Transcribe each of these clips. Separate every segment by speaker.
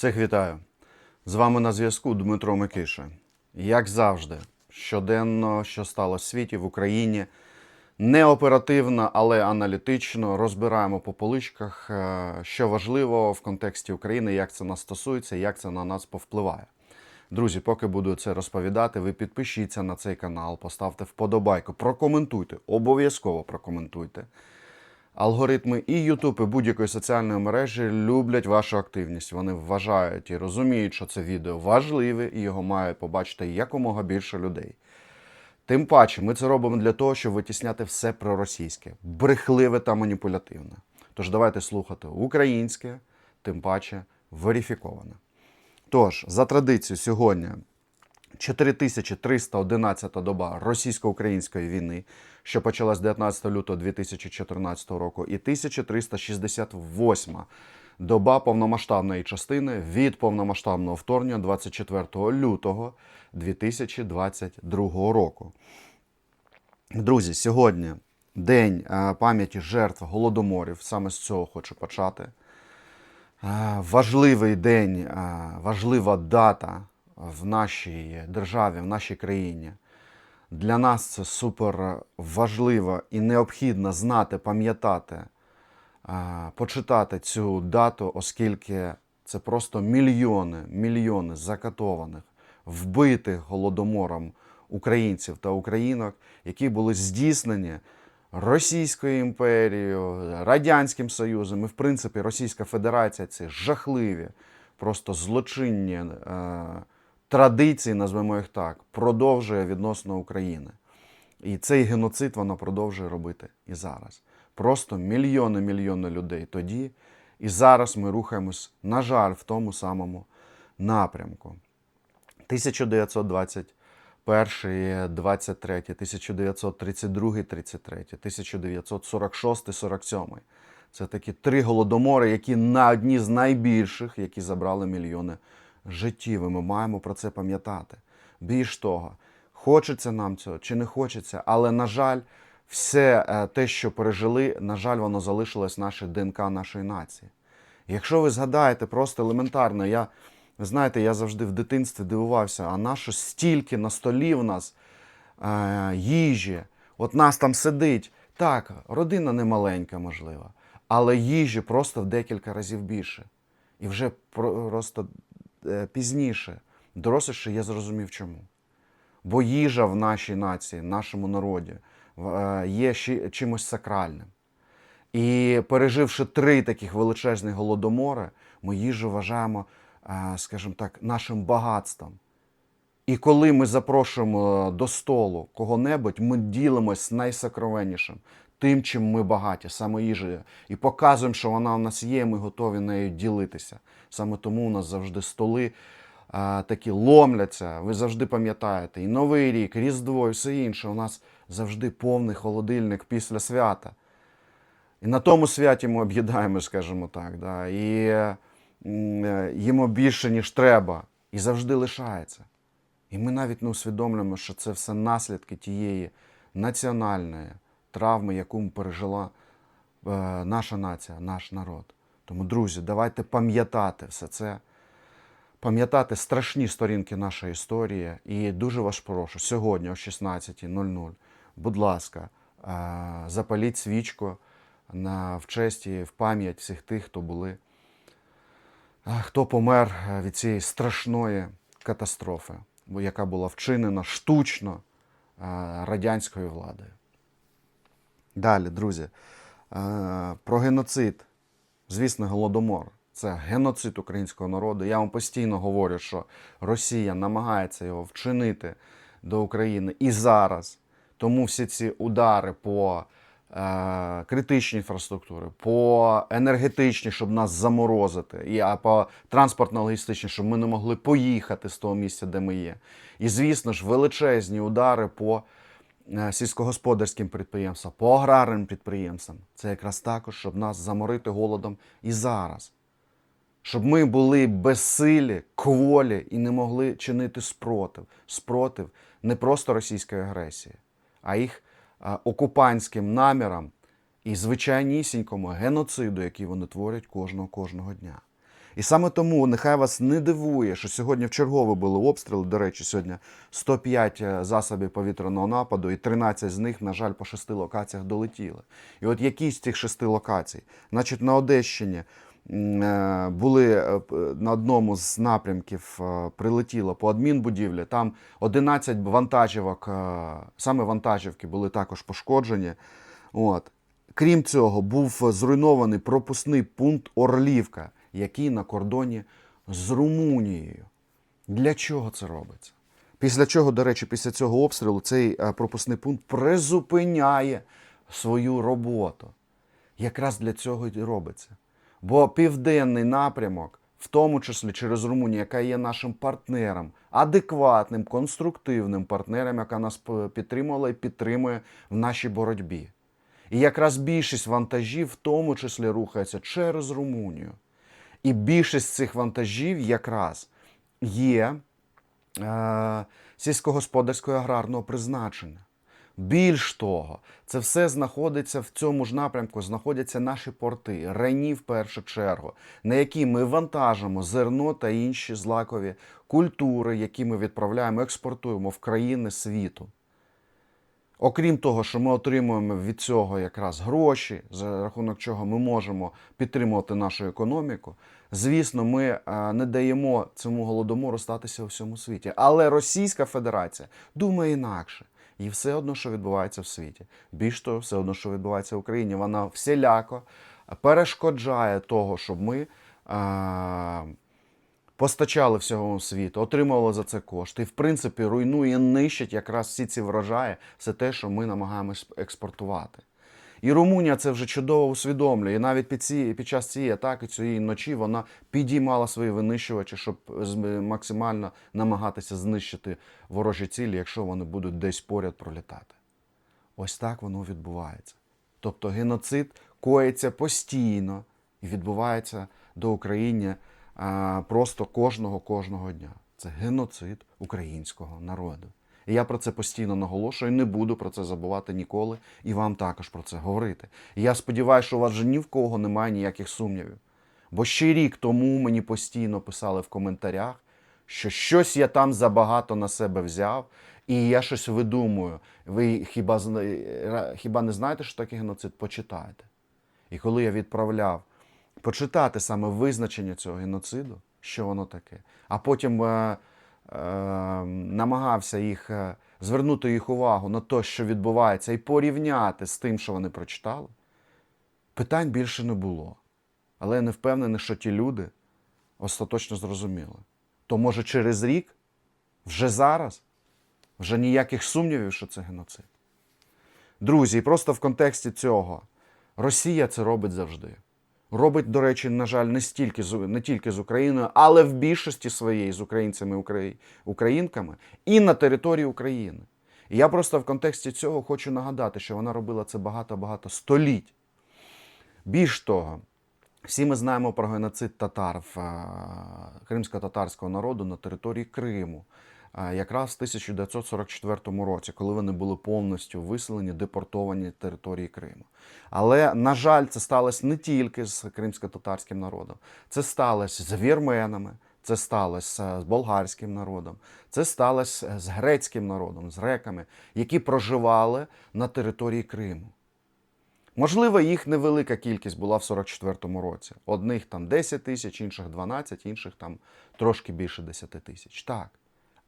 Speaker 1: Всіх вітаю. З вами на зв'язку Дмитро Микиша. Як завжди, щоденно, що стало в світі, в Україні, не оперативно, але аналітично розбираємо по поличках, е, що важливо в контексті України, як це нас стосується, як це на нас повпливає. Друзі, поки буду це розповідати, ви підпишіться на цей канал, поставте вподобайку, прокоментуйте, обов'язково прокоментуйте. Алгоритми і YouTube, і будь-якої соціальної мережі люблять вашу активність. Вони вважають і розуміють, що це відео важливе і його має побачити якомога більше людей. Тим паче, ми це робимо для того, щоб витісняти все проросійське, брехливе та маніпулятивне. Тож давайте слухати українське, тим паче верифіковане. Тож, за традицією, сьогодні 4311 доба російсько-української війни, що почалась 19 лютого 2014 року, і 1368 доба повномасштабної частини від повномасштабного вторгнення 24 лютого 2022 року. Друзі, сьогодні день е, пам'яті жертв голодоморів. Саме з цього хочу почати. Е, Важливий день, е, важлива дата в нашій державі, в нашій країні. Для нас це супер важливо і необхідно знати, пам'ятати, е, почитати цю дату, оскільки це просто мільйони, мільйони закатованих, вбитих голодомором українців та українок, які були здійснені Російською імперією, Радянським Союзом і, в принципі, Російська Федерація це жахливі, просто злочинні е, традиції, назвемо їх так, продовжує відносно України. І цей геноцид вона продовжує робити і зараз. Просто мільйони мільйони людей тоді. І зараз ми рухаємось, на жаль, в тому самому напрямку. 1921, 23, 1932, 33, 1946, 47. Це такі три голодомори, які на одні з найбільших, які забрали мільйони життів. І ми маємо про це пам'ятати. Більш того, хочеться нам цього чи не хочеться, але, на жаль, все е, те, що пережили, на жаль, воно залишилось в нашій ДНК нашої нації. Якщо ви згадаєте, просто елементарно, я, ви знаєте, я завжди в дитинстві дивувався, а на що стільки на столі в нас е, їжі, от нас там сидить. Так, родина не маленька, можливо, але їжі просто в декілька разів більше. І вже просто пізніше, доросліше, я зрозумів чому. Бо їжа в нашій нації, в нашому народі е, є чимось сакральним. І переживши три таких величезних голодомори, ми їжу вважаємо, е, скажімо так, нашим багатством. І коли ми запрошуємо до столу кого-небудь, ми ділимось найсокровеннішим, тим, чим ми багаті, саме їжею. І показуємо, що вона у нас є, ми готові нею ділитися. Саме тому у нас завжди столи а, такі ломляться. Ви завжди пам'ятаєте, і Новий рік, Різдво, і все інше. У нас завжди повний холодильник після свята. І на тому святі ми об'їдаємо, скажімо так, да, і е, їмо більше, ніж треба, і завжди лишається. І ми навіть не усвідомлюємо, що це все наслідки тієї національної травми, яку пережила е, наша нація, наш народ. Тому, друзі, давайте пам'ятати все це, пам'ятати страшні сторінки нашої історії. І дуже вас прошу, сьогодні о 16.00, будь ласка, е, запаліть свічку на, в честь і в пам'ять всіх тих, хто були, е, хто помер від цієї страшної катастрофи, яка була вчинена штучно радянською владою. Далі, друзі, е, про геноцид. Звісно, голодомор. Це геноцид українського народу. Я вам постійно говорю, що Росія намагається його вчинити до України і зараз. Тому всі ці удари по е, критичній інфраструктурі, по енергетичній, щоб нас заморозити, і а по транспортно-логістичній, щоб ми не могли поїхати з того місця, де ми є. І, звісно ж, величезні удари по сільськогосподарським підприємствам, по аграрним підприємствам. Це якраз також, щоб нас заморити голодом і зараз. Щоб ми були безсилі, кволі і не могли чинити спротив. Спротив не просто російської агресії, а їх е, окупантським намірам і звичайнісінькому геноциду, який вони творять кожного кожного дня. І саме тому нехай вас не дивує, що сьогодні в чергове були обстріли. До речі, сьогодні 105 засобів повітряного нападу, і 13 з них, на жаль, по шести локаціях долетіли. І от які з цих шести локацій? Значить, на Одещині е, були е, на одному з напрямків е, прилетіло по адмінбудівлі. Там 11 вантажівок, е, саме вантажівки були також пошкоджені. От. Крім цього, був зруйнований пропускний пункт Орлівка, який на кордоні з Румунією. Для чого це робиться? Після чого, до речі, після цього обстрілу цей е, пропускний пункт призупиняє свою роботу. Якраз для цього і робиться. Бо південний напрямок, в тому числі через Румунію, яка є нашим партнером, адекватним, конструктивним партнером, яка нас підтримувала і підтримує в нашій боротьбі. І якраз більшість вантажів, в тому числі, рухається через Румунію. І більшість цих вантажів якраз є е, сільськогосподарського аграрного призначення. Більш того, це все знаходиться в цьому ж напрямку, знаходяться наші порти, рані в першу чергу, на які ми вантажимо зерно та інші злакові культури, які ми відправляємо, експортуємо в країни світу. Окрім того, що ми отримуємо від цього якраз гроші, за рахунок чого ми можемо підтримувати нашу економіку, звісно, ми е, не даємо цьому голодомору статися у всьому світі. Але Російська Федерація думає інакше. І все одно, що відбувається в світі. Більш того, все одно, що відбувається в Україні, вона всіляко перешкоджає того, щоб ми. Постачали всього світу, отримували за це кошти. І, в принципі, руйнує, нищить якраз всі ці врожаї, все те, що ми намагаємось експортувати. І Румунія це вже чудово усвідомлює. І навіть під, ці, під час цієї атаки, цієї ночі, вона підіймала свої винищувачі, щоб максимально намагатися знищити ворожі цілі, якщо вони будуть десь поряд пролітати. Ось так воно відбувається. Тобто геноцид коїться постійно і відбувається до України просто кожного кожного дня. Це геноцид українського народу. І я про це постійно наголошую, не буду про це забувати ніколи, і вам також про це говорити. І я сподіваюся, що у вас вже ні в кого немає ніяких сумнівів. Бо ще рік тому мені постійно писали в коментарях, що щось я там забагато на себе взяв, і я щось видумую. Ви хіба, хіба не знаєте, що таке геноцид? Почитайте. І коли я відправляв почитати саме визначення цього геноциду, що воно таке, а потім е, е, намагався їх е, звернути їх увагу на те, що відбувається, і порівняти з тим, що вони прочитали, питань більше не було. Але я не впевнений, що ті люди остаточно зрозуміли. То може через рік, вже зараз, вже ніяких сумнівів, що це геноцид. Друзі, просто в контексті цього Росія це робить завжди. Робить, до речі, на жаль, не стільки з не тільки з Україною, але в більшості своєї з українцями украї- українками і на території України. І я просто в контексті цього хочу нагадати, що вона робила це багато-багато століть. Більш того, всі ми знаємо про геноцид татар в, е, кримсько-татарського народу на території Криму. Е, Якраз в 1944 році, коли вони були повністю виселені, депортовані території Криму. Але, на жаль, це сталося не тільки з кримсько-татарським народом, це сталося з вірменами, це сталося з болгарським народом, це сталося з грецьким народом, з греками, які проживали на території Криму. Можливо, їх невелика кількість була в 44-му році. Одних там 10 тисяч, інших 12, інших там трошки більше 10 тисяч. Так.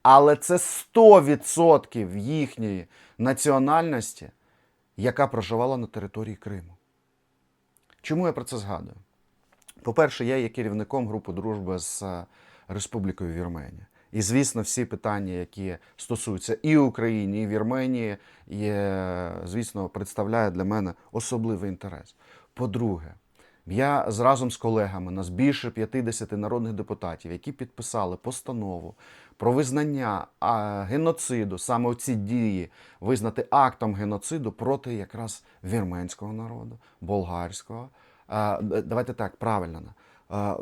Speaker 1: Але це 100% їхньої національності, яка проживала на території Криму. Чому я про це згадую? По-перше, я є керівником групи дружби з е, Республікою Вірменія. І, звісно, всі питання, які стосуються і України, і Вірменії, є, звісно, представляє для мене особливий інтерес. По-друге, я разом з колегами, нас більше 50 народних депутатів, які підписали постанову про визнання геноциду, саме ці дії визнати актом геноциду проти якраз вірменського народу, болгарського. давайте так, правильно.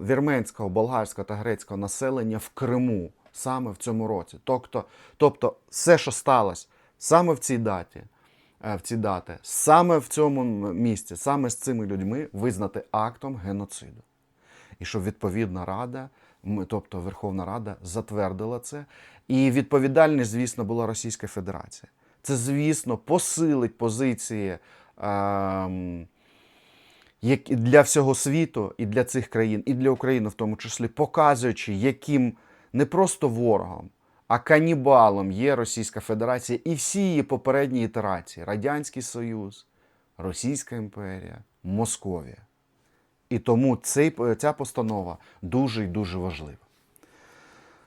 Speaker 1: Вірменського, болгарського та грецького населення в Криму саме в цьому році. Тобто, тобто все, що сталося саме в цій даті, в ці дати, саме в цьому місці, саме з цими людьми визнати актом геноциду. і щоб відповідна рада, тобто Верховна Рада, затвердила це. І відповідальність, звісно, була Російська Федерація. Це, звісно, посилить позиції. і для всього світу, і для цих країн, і для України в тому числі, показуючи, яким не просто ворогом, а канібалом є Російська Федерація і всі її попередні ітерації: Радянський Союз, Російська імперія, Московія. І тому цей, ця постанова дуже і дуже важлива.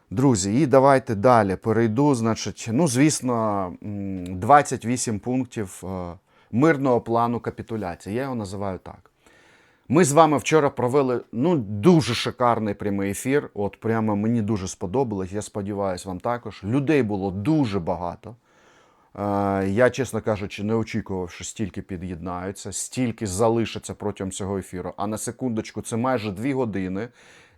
Speaker 1: Друзі, і давайте далі перейду. Значить, ну, звісно, 28 пунктів е, мирного плану капітуляції. Я його називаю так. Ми з вами вчора провели ну, дуже шикарний прямий ефір. От прямо мені дуже сподобалось. Я сподіваюся, вам також. Людей було дуже багато. Е, Я, чесно кажучи, не очікував, що стільки під'єднаються, стільки залишаться протягом цього ефіру. А на секундочку, це майже дві години.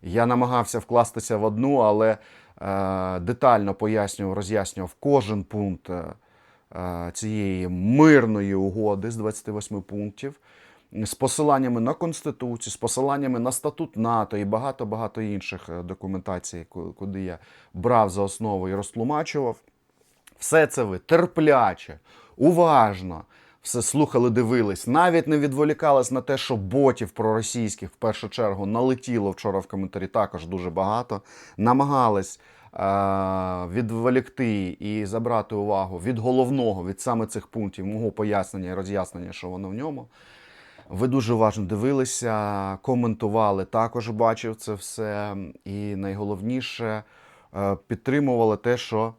Speaker 1: Я намагався вкластися в одну, але е, детально пояснював, роз'яснював кожен пункт е, е, цієї мирної угоди з 28 пунктів. З посиланнями на Конституцію, з посиланнями на статут НАТО і багато-багато інших е, документацій, куди я брав за основу і розтлумачував. Все це ви терпляче, уважно все слухали, дивились, навіть не відволікались на те, що ботів проросійських в першу чергу налетіло вчора в коментарі також дуже багато. Намагались е- відволікти і забрати увагу від головного, від саме цих пунктів, мого пояснення і роз'яснення, що воно в ньому. Ви дуже уважно дивилися, коментували, також бачив це все. І найголовніше е, підтримували те, що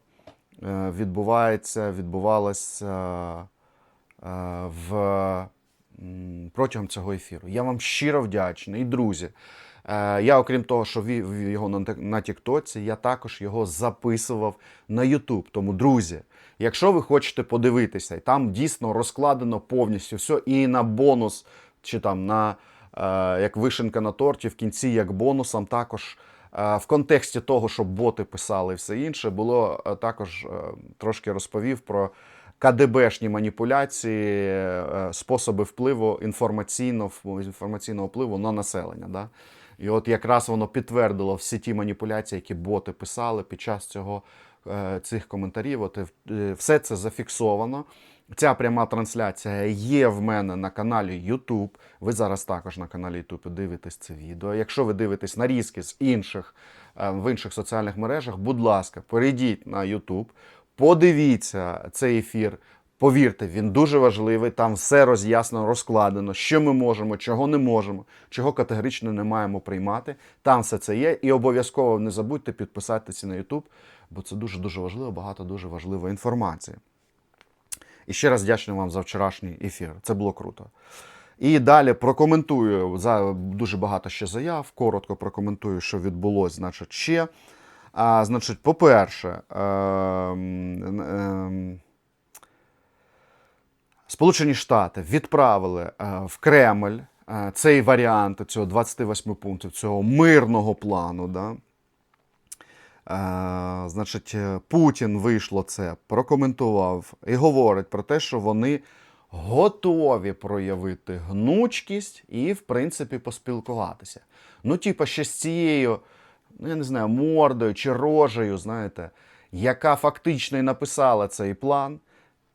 Speaker 1: е, відбувається, відбувалося е, в, протягом цього ефіру. Я вам щиро вдячний, І, друзі. Е, Я, окрім того, що вів його на, Тіктоці, я також його записував на Ютуб. Тому, друзі, якщо ви хочете подивитися, і там дійсно розкладено повністю все, і на бонус, чи там на е, як вишенка на торті, в кінці як бонусом, також е, в контексті того, щоб боти писали і все інше, було також трошки розповів про. КДБшні маніпуляції, е, способи впливу інформаційного, інформаційного впливу на населення. Да? І от якраз воно підтвердило всі ті маніпуляції, які боти писали під час цього, е, цих коментарів. От, е, все це зафіксовано. Ця пряма трансляція є в мене на каналі YouTube. Ви зараз також на каналі YouTube дивитесь це відео. Якщо ви дивитесь нарізки з інших е, в інших соціальних мережах, будь ласка, перейдіть на YouTube, подивіться цей ефір. Повірте, він дуже важливий. Там все роз'яснено, розкладено, що ми можемо, чого не можемо, чого категорично не маємо приймати. Там все це є. І обов'язково не забудьте підписатися на YouTube, бо це дуже дуже важливо, багато дуже важливої інформації. І ще раз дякую вам за вчорашній ефір. Це було круто. І далі прокоментую за дуже багато ще заяв. Коротко прокоментую, що відбулося, значить, ще. А, значить, по-перше, ем, ем, Сполучені Штати відправили е, в Кремль е, цей варіант цього 28 пунктів, цього мирного плану. Да? Е, значить, Путін вийшло це, прокоментував і говорить про те, що вони готові проявити гнучкість і, в принципі, поспілкуватися. Ну, типа, ще з цією, ну, я не знаю, мордою чи рожею, знаєте, яка фактично і написала цей план.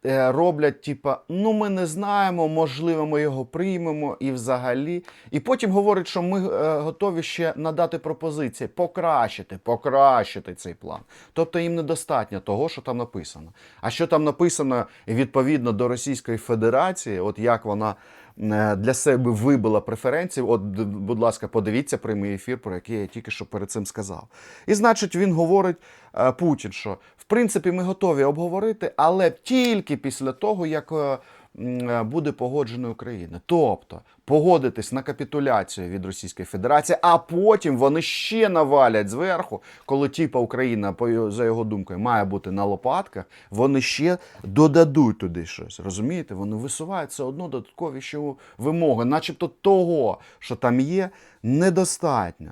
Speaker 1: е, Роблять, типа, ну ми не знаємо, можливо, ми його приймемо і взагалі. І потім говорять, що ми е, готові ще надати пропозиції, покращити, покращити цей план. Тобто їм недостатньо того, що там написано. А що там написано відповідно до Російської Федерації, от як вона для себе вибила преференції, от, будь ласка, подивіться прямий ефір, про який я тільки що перед цим сказав. І значить, він говорить е, Путін, що в принципі ми готові обговорити, але тільки після того, як е, е, буде погоджена Україна. Тобто погодитись на капітуляцію від Російської Федерації, а потім вони ще навалять зверху, коли типа Україна, за його думкою, має бути на лопатках, вони ще додадуть туди щось. Розумієте? Вони висувають все одно додаткові ще вимоги, начебто того, що там є, недостатньо.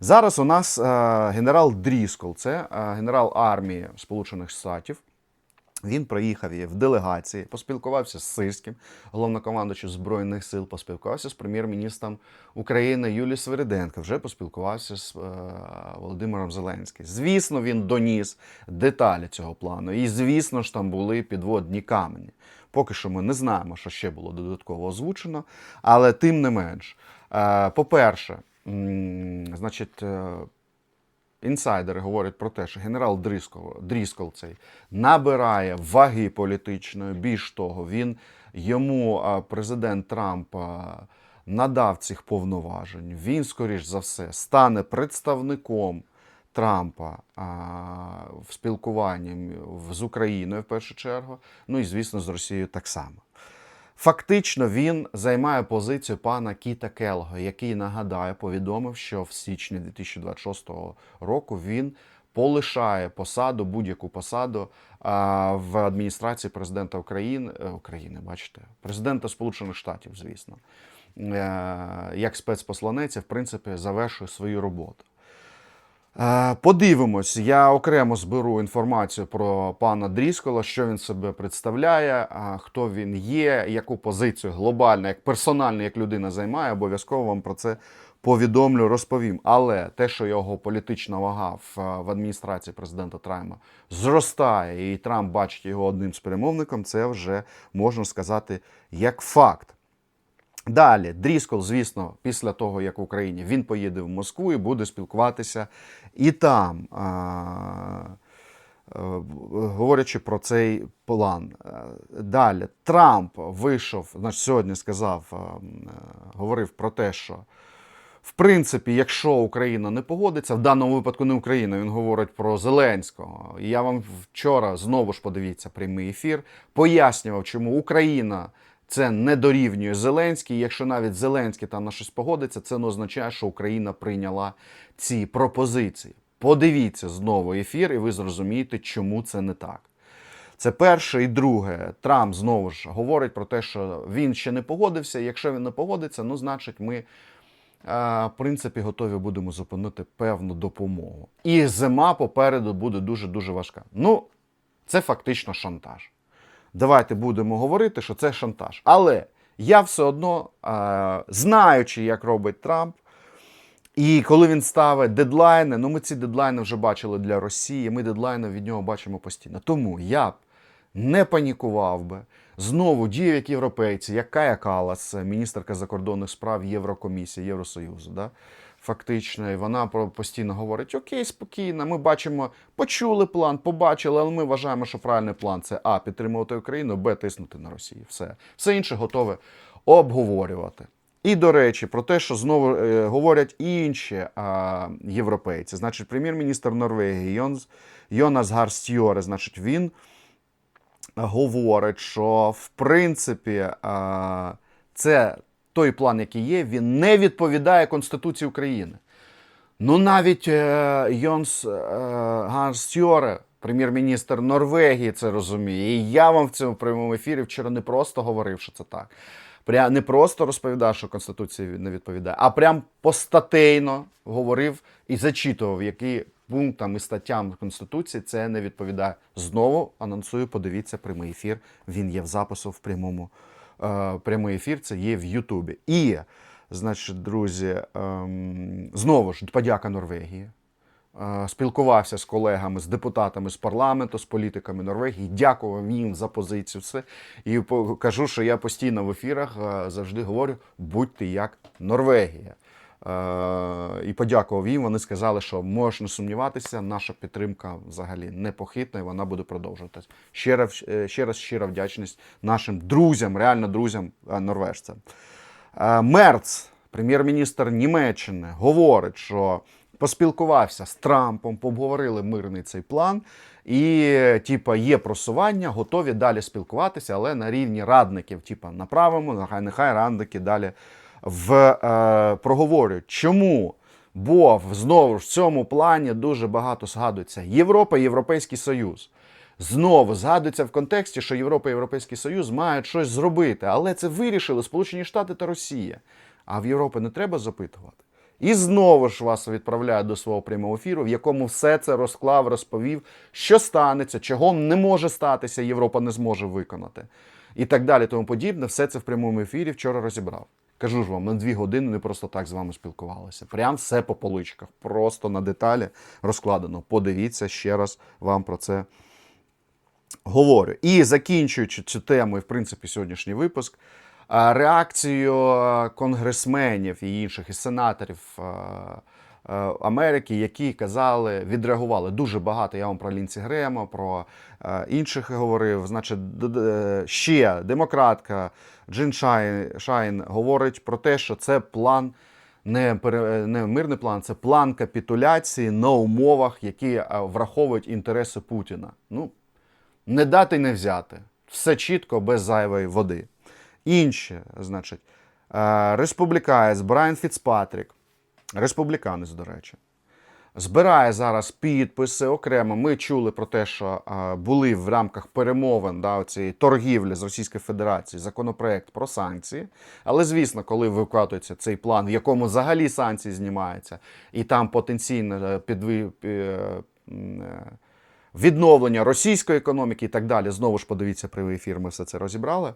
Speaker 1: Зараз у нас е, генерал Дріскол, це е, генерал армії Сполучених Штатів. Він приїхав є в делегації, поспілкувався з Сирським, головнокомандуючим Збройних сил, поспілкувався з прем'єр-міністром України Юлією Свириденко, вже поспілкувався з е, Володимиром Зеленським. Звісно, він доніс деталі цього плану. І, звісно ж, там були підводні камені. Поки що ми не знаємо, що ще було додатково озвучено, але тим не менш, е, по-перше, значить. е, Інсайдери говорять про те, що генерал Дріскол, Дріскол цей набирає ваги політичної. Більш того, він йому президент Трамп надав цих повноважень. Він, скоріш за все, стане представником Трампа в спілкуванні з Україною в першу чергу. Ну і звісно, з Росією так само. Фактично він займає позицію пана Кіта Келго, який нагадаю, повідомив, що в січні 2026 року він полишає посаду, будь-яку посаду в адміністрації президента України, е, України, бачите, президента Сполучених Штатів, звісно, Е, як спецпосланець, в принципі, завершує свою роботу. Е, Подивимось, я окремо зберу інформацію про пана Дріскола, що він себе представляє, хто він є, яку позицію глобально, як персонально, як людина займає, обов'язково вам про це повідомлю, розповім. Але те, що його політична вага в, в адміністрації президента Трампа зростає, і Трамп бачить його одним з перемовником, це вже можна сказати як факт. Далі, Дріскол, звісно, після того, як в Україні він поїде в Москву і буде спілкуватися і там, а, е, говорячи про цей план. Е, Далі, Трамп вийшов, значить, сьогодні сказав, м, е, говорив про те, що в принципі, якщо Україна не погодиться, в даному випадку не Україна, він говорить про Зеленського. І я вам вчора знову ж подивіться прямий ефір, пояснював, чому Україна це не дорівнює Зеленський. Якщо навіть Зеленський там на щось погодиться, це не означає, що Україна прийняла ці пропозиції. Подивіться знову ефір, і ви зрозумієте, чому це не так. Це перше і друге. Трамп знову ж говорить про те, що він ще не погодився. Якщо він не погодиться, ну значить ми. е, В принципі, готові будемо зупинити певну допомогу. І зима попереду буде дуже дуже важка. Ну, це фактично шантаж. Давайте будемо говорити, що це шантаж. Але я все одно, е, знаючи, як робить Трамп, і коли він ставить дедлайни, ну ми ці дедлайни вже бачили для Росії, ми дедлайни від нього бачимо постійно. Тому я б не панікував би. Знову діяв як європейці, як Кая Калас, міністерка закордонних справ Єврокомісії, Євросоюзу. Да? Фактично, і вона постійно говорить: Окей, спокійно, ми бачимо, почули план, побачили, але ми вважаємо, що правильний план це А. Підтримувати Україну, Б. Тиснути на Росію. Все. Все інше готове обговорювати. І до речі, про те, що знову е, говорять інші а, європейці. Значить, прем'єр-міністр Норвегії Йонс, Йонас Гарстьоре, значить, він говорить, що в принципі а, це той план, який є, він не відповідає Конституції України. Ну навіть е, Йонс е, Гарстьоре, прем'єр-міністр Норвегії, це розуміє. І я вам в цьому прямому ефірі вчора не просто говорив, що це так. Пря не просто розповідав, що Конституція не відповідає, а прям постатейно говорив і зачитував, які пунктам і статтям Конституції це не відповідає. Знову анонсую, подивіться прямий ефір. Він є в запису в прямому прямий ефір. Це є в Ютубі. І, значить, друзі, ем, знову ж подяка Норвегії. Е, Спілкувався з колегами, з депутатами з парламенту, з політиками Норвегії. Дякував їм за позицію. Все. І кажу, що я постійно в ефірах е, завжди говорю: будьте як Норвегія. Е, І подякував їм. Вони сказали, що можеш не сумніватися, наша підтримка взагалі непохитна, і вона буде продовжуватись. Ще раз, е, ще раз щира вдячність нашим друзям, реально друзям е, норвежцям. Мерц, прем'єр-міністр Німеччини, говорить, що поспілкувався з Трампом, обговорили мирний цей план, і, типа, є просування, готові далі спілкуватися, але на рівні радників, типа, на правому, нехай нехай радники далі в, е, проговорюють. Чому? Бо знову ж в цьому плані дуже багато згадується Європа, і Європейський Союз. Знову згадується в контексті, що Європа і Європейський Союз мають щось зробити, але це вирішили Сполучені Штати та Росія. А в Європі не треба запитувати. І знову ж вас відправляють до свого прямого ефіру, в якому все це розклав, розповів, що станеться, чого не може статися, Європа не зможе виконати. І так далі, тому подібне. Все це в прямому ефірі вчора розібрав. Кажу ж вам, на дві години не просто так з вами спілкувалися. Прям все по поличках, просто на деталі розкладено. Подивіться ще раз вам про це говорю. І закінчуючи цю тему, і в принципі сьогоднішній випуск, реакцію конгресменів і інших і сенаторів Америки, які казали, відреагували дуже багато. Я вам про Лінці Грема, про інших говорив. Значить, д- ще демократка Джин Шайн, Шайн говорить про те, що це план. Не, не мирний план, це план капітуляції на умовах, які враховують інтереси Путіна. Ну, не дати не взяти. Все чітко, без зайвої води. Інші, значить, е, республіканець Брайан Фіцпатрік, республіканець, до речі, збирає зараз підписи окремо. Ми чули про те, що були в рамках перемовин да, цієї торгівлі з Російською Федерацією законопроект про санкції. Але звісно, коли викатується цей план, в якому взагалі санкції знімаються, і там потенційно е, підви, е, відновлення російської економіки і так далі. Знову ж подивіться прямий ефір, ми все це розібрали.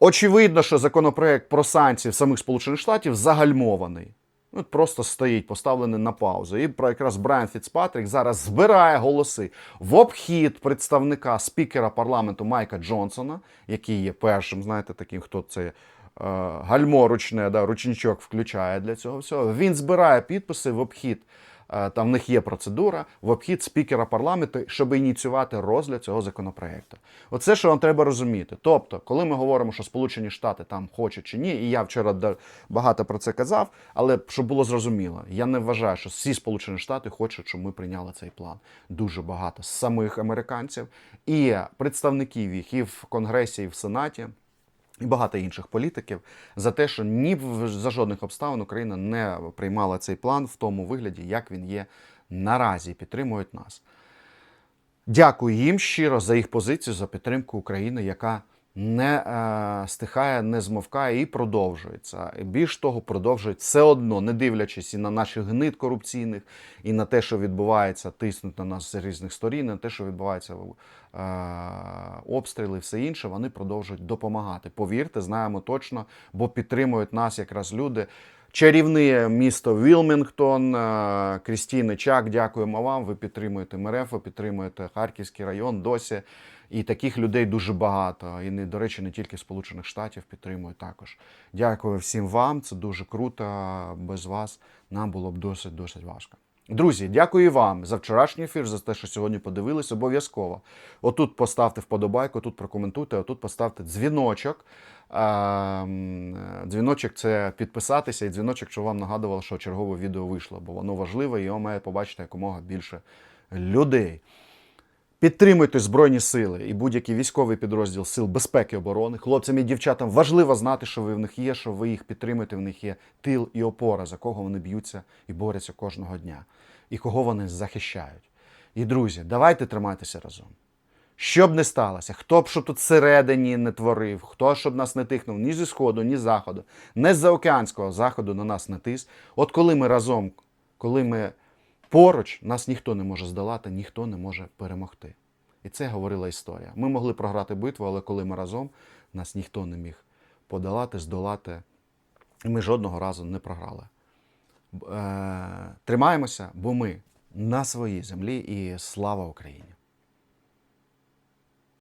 Speaker 1: Очевидно, що законопроект про санкції в самих Сполучених Штатів загальмований. Ну, просто стоїть, поставлений на паузу. І про якраз Брайан Фіцпатрік зараз збирає голоси в обхід представника спікера парламенту Майка Джонсона, який є першим, знаєте, таким, хто це е, гальмо ручне, да, ручничок включає для цього всього. Він збирає підписи в обхід. Там в них є процедура в обхід спікера парламенту, щоб ініціювати розгляд цього законопроекту. Оце що вам треба розуміти. Тобто, коли ми говоримо, що Сполучені Штати там хочуть чи ні, і я вчора багато про це казав, але щоб було зрозуміло, я не вважаю, що всі Сполучені Штати хочуть, щоб ми прийняли цей план. Дуже багато з самих американців і представників їх і в Конгресі, і в Сенаті. І багато інших політиків за те, що ні за жодних обставин Україна не приймала цей план в тому вигляді, як він є наразі, підтримують нас. Дякую їм щиро за їх позицію, за підтримку України, яка не е, стихає, не змовкає і продовжується. Більш того, продовжують все одно, не дивлячись і на наших гнид корупційних, і на те, що відбувається, тиснуть на нас з різних сторін, на те, що відбувається е, обстріли, все інше, вони продовжують допомагати. Повірте, знаємо точно, бо підтримують нас якраз люди. Чарівне місто Вілмінгтон, е, Крістіни Чак, дякуємо вам. Ви підтримуєте МРФ, ви підтримуєте Харківський район досі. І таких людей дуже багато. І не, до речі, не тільки Сполучених Штатів підтримують також. Дякую всім вам. Це дуже круто. Без вас нам було б досить досить важко. Друзі, дякую вам за вчорашній ефір, за те, що сьогодні подивились. Обов'язково. Отут поставте вподобайку, тут прокоментуйте, отут поставте дзвіночок. Ем, Дзвіночок це підписатися, і дзвіночок, що вам нагадувало, що чергове відео вийшло, бо воно важливе і його має побачити якомога більше людей. Підтримуйте Збройні Сили і будь-який військовий підрозділ Сил безпеки оборони. Хлопцям і дівчатам важливо знати, що ви в них є, що ви їх підтримуєте, в них є тил і опора, за кого вони б'ються і борються кожного дня, і кого вони захищають. І друзі, давайте тримайтеся разом. Що б не сталося, хто б що тут всередині не творив, хто щоб нас не тихнув ні зі сходу, ні з заходу, не з заокеанського заходу на нас не тис. От коли ми разом, коли ми поруч, нас ніхто не може здолати, ніхто не може перемогти. І це говорила історія. Ми могли програти битву, але коли ми разом, нас ніхто не міг подолати, здолати. І ми жодного разу не програли. Е, тримаємося, бо ми на своїй землі і слава Україні!